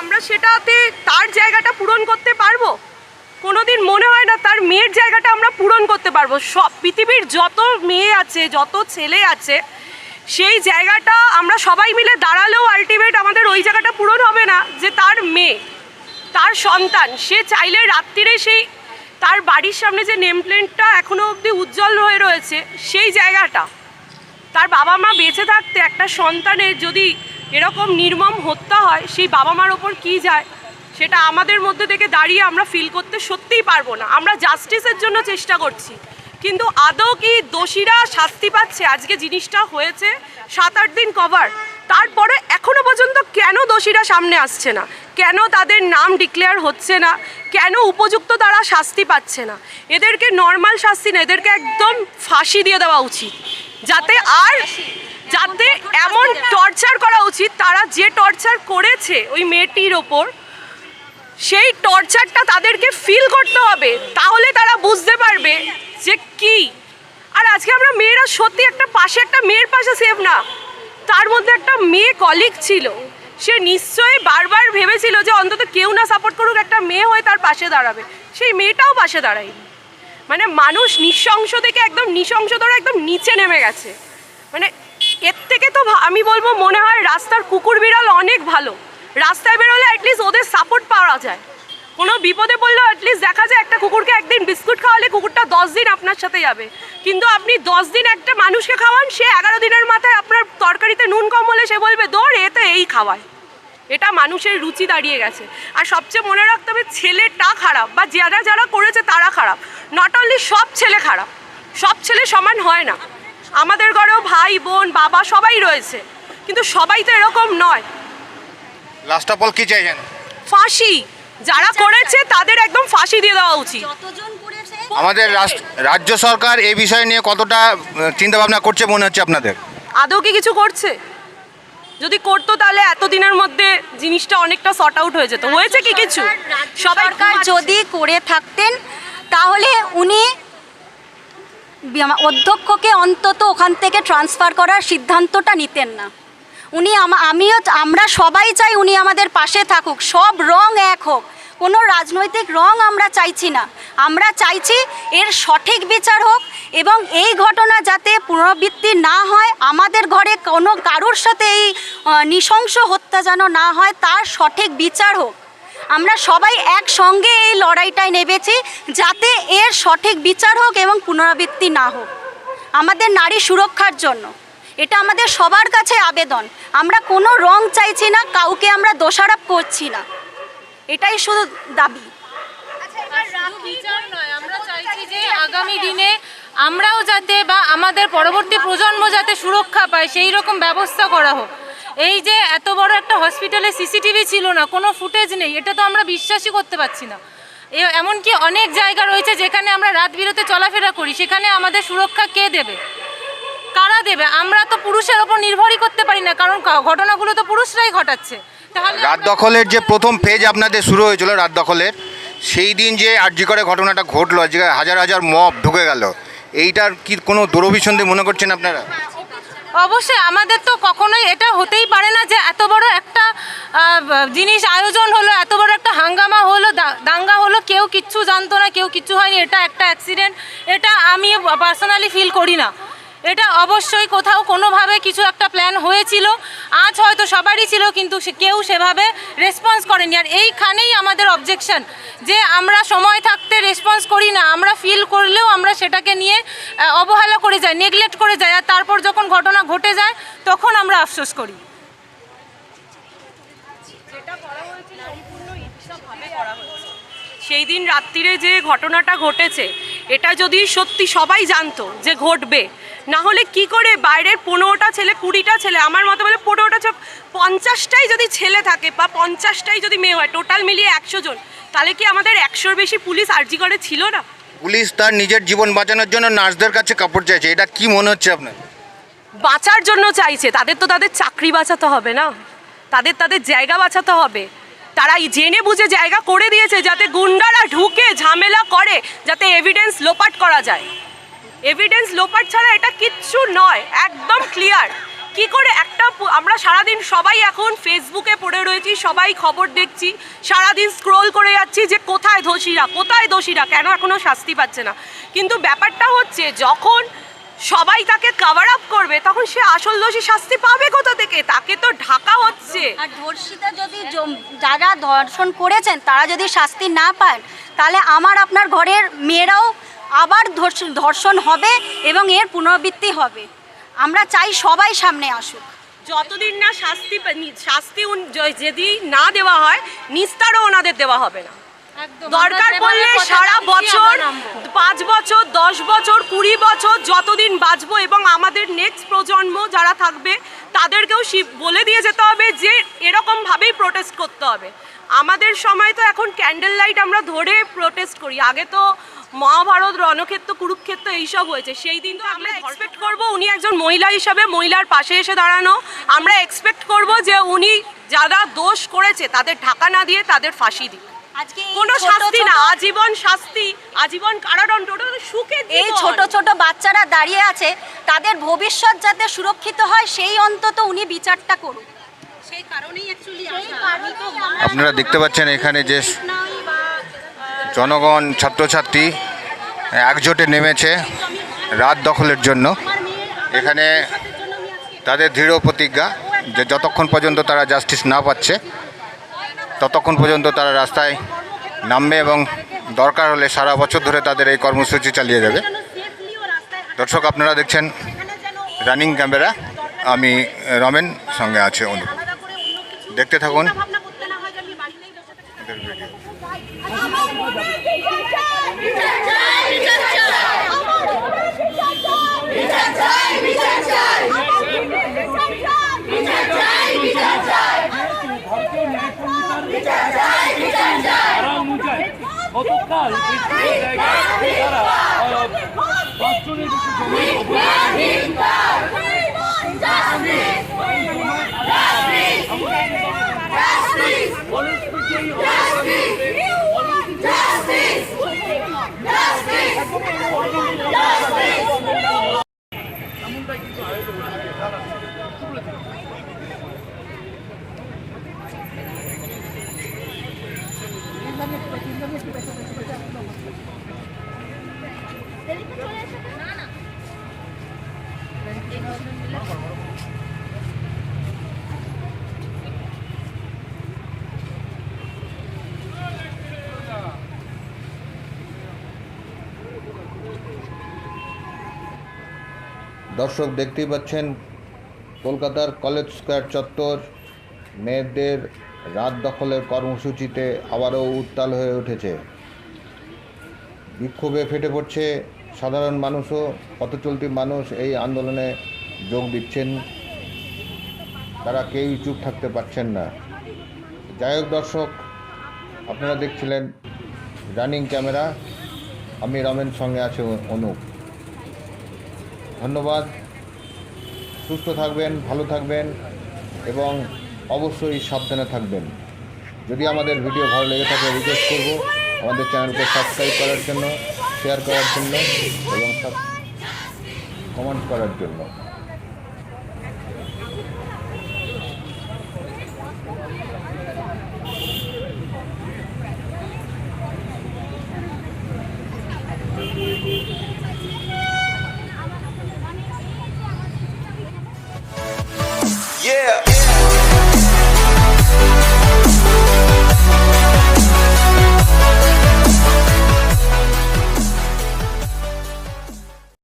আমরা সেটাতে তার জায়গাটা পূরণ করতে পারব? কোনোদিন মনে হয় না তার মেয়ের জায়গাটা আমরা পূরণ করতে পারব। সব, পৃথিবীর যত মেয়ে আছে, যত ছেলে আছে, সেই জায়গাটা আমরা সবাই মিলে দাঁড়ালেও আলটিমেট আমাদের ওই জায়গাটা পূরণ হবে না যে তার মেয়ে, তার সন্তান। সে চাইলে রাত্রিরে সেই, তার বাড়ির সামনে যে নেম প্লেটটা এখনও অবধি উজ্জ্বল হয়ে রয়েছে, সেই জায়গাটা। তার বাবা মা বেঁচে থাকতে একটা সন্তানের যদি এরকম নির্মম হত্যা হয়, সেই বাবা মার ওপর কী যায়, সেটা আমাদের মধ্যে থেকে দাঁড়িয়ে আমরা ফিল করতে সত্যিই পারব না। আমরা জাস্টিসের জন্য চেষ্টা করছি। কিন্তু আদৌ কি দোষীরা শাস্তি পাচ্ছে? আজকে জিনিসটা হয়েছে সাত, আট দিন কভার তারপরে এখনও পর্যন্ত কেন দোষীরা সামনে আসছে না? কেন তাদের নাম ডিক্লেয়ার হচ্ছে না? কেন উপযুক্ত তারা শাস্তি পাচ্ছে না? এদেরকে নর্মাল শাস্তি না, এদেরকে একদম ফাঁসি দিয়ে দেওয়া উচিত। যাতে আর যাতে এমন টর্চার করা উচিত, তারা যে টর্চার করেছে ওই মেয়েটির ওপর, সেই টর্চারটা তাদেরকে ফিল করতে হবে, তাহলে তারা বুঝতে পারবে যে কি। আর আজকে আমরা মেয়েরা সত্যি একটা পাশে, একটা মেয়ের পাশে সেভ না, তার মধ্যে একটা মেয়ে কলিগ ছিল। সে নিশ্চয়ই বারবার ভেবেছিল যে অন্তত কেউ না সাপোর্ট করুক, একটা মেয়ে হয়ে তার পাশে দাঁড়াবে। সেই মেয়েটাও পাশে দাঁড়ায়নি। মানে মানুষ নিঃশংস থেকে একদম নৃশংসতর একদম নিচে নেমে গেছে। মানে এর থেকে তো আমি বলব মনে হয় রাস্তার কুকুর বিড়াল অনেক ভালো। রাস্তায় বেরোলে অ্যাটলিস্ট ওদের সাপোর্ট পাওয়া যায়। কোনো বিপদে পড়লেও অ্যাটলিস্ট দেখা যায় একটা কুকুরকে একদিন বিস্কুট খাওয়ালে কুকুরটা দশ দিন আপনার সাথে যাবে। কিন্তু আপনি দশ দিন একটা মানুষকে খাওয়ান, সে এগারো দিনের মাথায় আপনার তরকারিতে নুন কম হলে সে বলবে, দৌড়, এ তো এই খাওয়ায় এটা মানুষের রুচি দাঁড়িয়ে গেছে। আর সবচেয়ে মনে রাখতে হবে, ছেলেটা খারাপ বা যারা যারা করেছে তারা খারাপ। নট অনলি সব ছেলে খারাপ, সব ছেলে সমান হয় না। আমাদের ঘরেও ভাই বোন বাবা সবাই রয়েছে। কিন্তু সবাই তো এরকম নয়। লাস্ট অফ অল কি চাইছেন? ফাঁসি। যারা করেছে তাদের একদম ফাঁসি দিয়ে দেওয়া উচিত। আমাদের রাজ্য সরকার এই বিষয় নিয়ে কতটা চিন্তা ভাবনা করছে মনে হচ্ছে আপনাদের? আদৌ কি কিছু করছে? যদি করতো তাহলে এতদিনের মধ্যে জিনিসটা অনেকটা সর্ট আউট হয়ে যেত। হয়েছে কি কিছু? সবাই সরকার যদি করে থাকতেন বি- অধ্যক্ষকে অন্তত ওখান থেকে ট্রান্সফার করার সিদ্ধান্তটা নিতেন না। উনি আমিও আমরা সবাই চাই উনি আমাদের পাশে থাকুক, সব রং এক হোক, কোনো রাজনৈতিক রং আমরা চাইছি না। আমরা চাইছি এর সঠিক বিচার হোক এবং এই ঘটনা যাতে পুনরাবৃত্তি না হয়, আমাদের ঘরে কোনো কারোর সাথে এই নৃশংস হত্যা যেন না হয়, তার সঠিক বিচার হোক। আমরা সবাই একসঙ্গে এই লড়াইটায় নেমেছি যাতে এর সঠিক বিচার হোক এবং পুনরাবৃত্তি না হোক। আমাদের নারী সুরক্ষার জন্য। এটা আমাদের সবার কাছে আবেদন। আমরা কোনো রং চাইছি না কাউকে আমরা দোষারোপ করছি না। এটাই শুধু দাবি। নয় আমরা চাইছি যে আগামী দিনে আমরাও যাতে বা আমাদের পরবর্তী প্রজন্ম যাতে সুরক্ষা পায় সেই রকম ব্যবস্থা করা হোক। এই যে এত বড় একটা হসপিটালে সিসিটিভি ছিল না কোনো ফুটেজ নেই এটা তো আমরা বিশ্বাসই করতে পারছি না। এমনকি অনেক জায়গা রয়েছে যেখানে আমরা রাত বিরতে চলাফেরা করি সেখানে আমাদের সুরক্ষা কে দেবে? কারা দেবে? আমরা তো পুরুষের ওপর নির্ভরই করতে পারি না কারণ ঘটনাগুলো তো পুরুষরাই ঘটাচ্ছে। তাহলে রাত দখলের যে প্রথম ফেজ আপনাদের শুরু হয়েছিল রাত দখলের সেই দিন যে আর্জি করে ঘটনাটা ঘটলো হাজার হাজার মব ঢুকে গেল এইটার কি কোনো দুরভিসন্ধি মনে করছেন আপনারা? অবশ্যই আমাদের তো কখনোই এটা হতেই পারে না যে এত বড় একটা জিনিস আয়োজন হলো, এত বড় একটা হাঙ্গামা হলো দাঙ্গা হলো, কেউ কিচ্ছু জানতো না, কেউ কিচ্ছু হয়নি, এটা একটা অ্যাক্সিডেন্ট এটা আমি পার্সোনালি ফিল করি না। এটা অবশ্যই কোথাও কোনোভাবে কিছু একটা প্ল্যান হয়েছিল। আজ হয়তো সবারই ছিল, কিন্তু কেউ সেভাবে রেসপন্স করেনি। আর এইখানেই আমাদের অবজেকশন যে আমরা সময় থাকতে রেসপন্স করি না, আমরা ফিল করলেও আমরা সেটাকে নিয়ে অবহেলা করে যাই নেগলেক্ট করে যাই। আর তারপর যখন ঘটনা ঘটে যায়, তখন আমরা আফসোস করি। সেই দিন রাত্রিরে যে ঘটনাটা ঘটেছে, এটা যদি সত্যি সবাই জানতো যে ঘটবে না হলে কি করে বাইরের পনেরোটা ছেলে কুড়িটা ছেলে আমার মতো বলে পনেরোটা পঞ্চাশটাই যদি ছেলে থাকে বা পঞ্চাশটাই যদি মেয়ে হয় টোটাল মিলিয়ে একশো জন তাহলে কি আমাদের একশোর বেশি পুলিশ আর্জি করে ছিল না? পুলিশ তার নিজের জীবন বাঁচানোর জন্য নার্সদের কাছে কাপড় চাইছে। এটা কি মনে হচ্ছে আপনার? বাঁচার জন্য চাইছে। তাদের তো তাদের চাকরি বাঁচাতে হবে না। তাদের তাদের জায়গা বাঁচাতে হবে। তারা এই জেনে বুঝে জায়গা করে দিয়েছে যাতে গুন্ডারা ঢুকে ঝামেলা করে যাতে এভিডেন্স লোপাট করা যায়। এভিডেন্স লোপাট ছাড়া এটা কিচ্ছু নয়, একদম ক্লিয়ার কি করে একটা আমরা সারাদিন সবাই এখন ফেসবুকে পড়ে রয়েছি, সবাই খবর দেখছি, সারাদিন স্ক্রোল করে যাচ্ছি যে কোথায় দোষীরা কোথায় দোষীরা, কেন এখনও শাস্তি পাচ্ছে না। কিন্তু ব্যাপারটা হচ্ছে, যখন সবাই তাকে কভার আপ করবে, তখন সে আসল দোষী শাস্তি পাবে কোথা থেকে? তাকে তো ঢাকা হচ্ছে। আর ধর্ষিতা যদি যারা ধর্ষণ করেছেন, তারা যদি শাস্তি না পান, তাহলে আমার আপনার ঘরের মেয়েরাও আবার ধর্ষণ হবে এবং এর পুনরাবৃত্তি হবে। আমরা চাই সবাই সামনে আসুক। যতদিন না শাস্তি শাস্তি যদি না দেওয়া হয় নিস্তারও ওনাদের দেওয়া হবে না। দরকার পড়লে সারা বছর পাঁচ বছর দশ বছর কুড়ি বছর যতদিন বাঁচবো এবং আমাদের নেক্সট প্রজন্ম যারা থাকবে তাদেরকেও বলে দিয়ে যেতে হবে যে এরকমভাবেই প্রোটেস্ট করতে হবে। আমাদের সময় তো এখন ক্যান্ডেল লাইট আমরা ধরে প্রোটেস্ট করি। আগে তো মহাভারত রণক্ষেত্র কুরুক্ষেত্র এইসব হয়েছে। সেই দিন তো আমরা এক্সপেক্ট করব উনি একজন মহিলা হিসাবে মহিলার পাশে এসে দাঁড়ানো। আমরা এক্সপেক্ট করব যে উনি যারা দোষ করেছে তাদের ঢাকা না দিয়ে তাদের ফাঁসি দিক। কোনো ছোট শাস্তি না আজীবন শাস্তি আজীবন কারাদণ্ড সুখের এই জীবন। ছোট ছোট বাচ্চারা দাঁড়িয়ে আছে তাদের ভবিষ্যৎ যাতে সুরক্ষিত হয় সেই অন্তত উনি বিচারটা করুন সেই কারণেই অ্যাকচুয়ালি আপনারা দেখতে পাচ্ছেন এখানে যে জনগণ, ছাত্রছাত্রী, একজোটে নেমেছে রাত দখলের জন্য। এখানে তাদের দৃঢ় প্রতিজ্ঞা যে যতক্ষণ পর্যন্ত তারা জাস্টিস না পাচ্ছে, ততক্ষণ পর্যন্ত তারা রাস্তায় নামবে এবং দরকার হলে সারা বছর ধরে তাদের এই কর্মসূচি চালিয়ে যাবে। দর্শক, আপনারা দেখছেন রানিং ক্যামেরা আমি রমেন, সঙ্গে আছে অনুপ। দেখতে থাকুন। গতকাল এই জায়গায় তারা পাঁচজনের বেশি জমি কলেজ থেকেই এমনটাই কিন্তু আয়োজন হয়েছে তারা তুলেছে দর্শক দেখতেই পাচ্ছেন, কলকাতার কলেজ স্কোয়ার চত্বর মেয়েদের রাত দখলের কর্মসূচিতে আবারও উত্তাল হয়ে উঠেছে। বিক্ষোভে ফেটে পড়ছে সাধারণ মানুষও, পথচলতি মানুষ এই আন্দোলনে যোগ দিচ্ছেন। তারা কেউই চুপ থাকতে পারছেন না। যাই হোক দর্শক, আপনারা দেখছিলেন রানিং ক্যামেরা। আমি রমেন, সঙ্গে আছে অনুপ। ধন্যবাদ। সুস্থ থাকবেন, ভালো থাকবেন এবং অবশ্যই সাবধানে থাকবেন। যদি আমাদের ভিডিও ভালো লেগে থাকে রিকোয়েস্ট করব। আমাদের চ্যানেলকে সাবস্ক্রাইব করার জন্য। শেয়ার করার জন্য এবং কমেন্ট করার জন্য।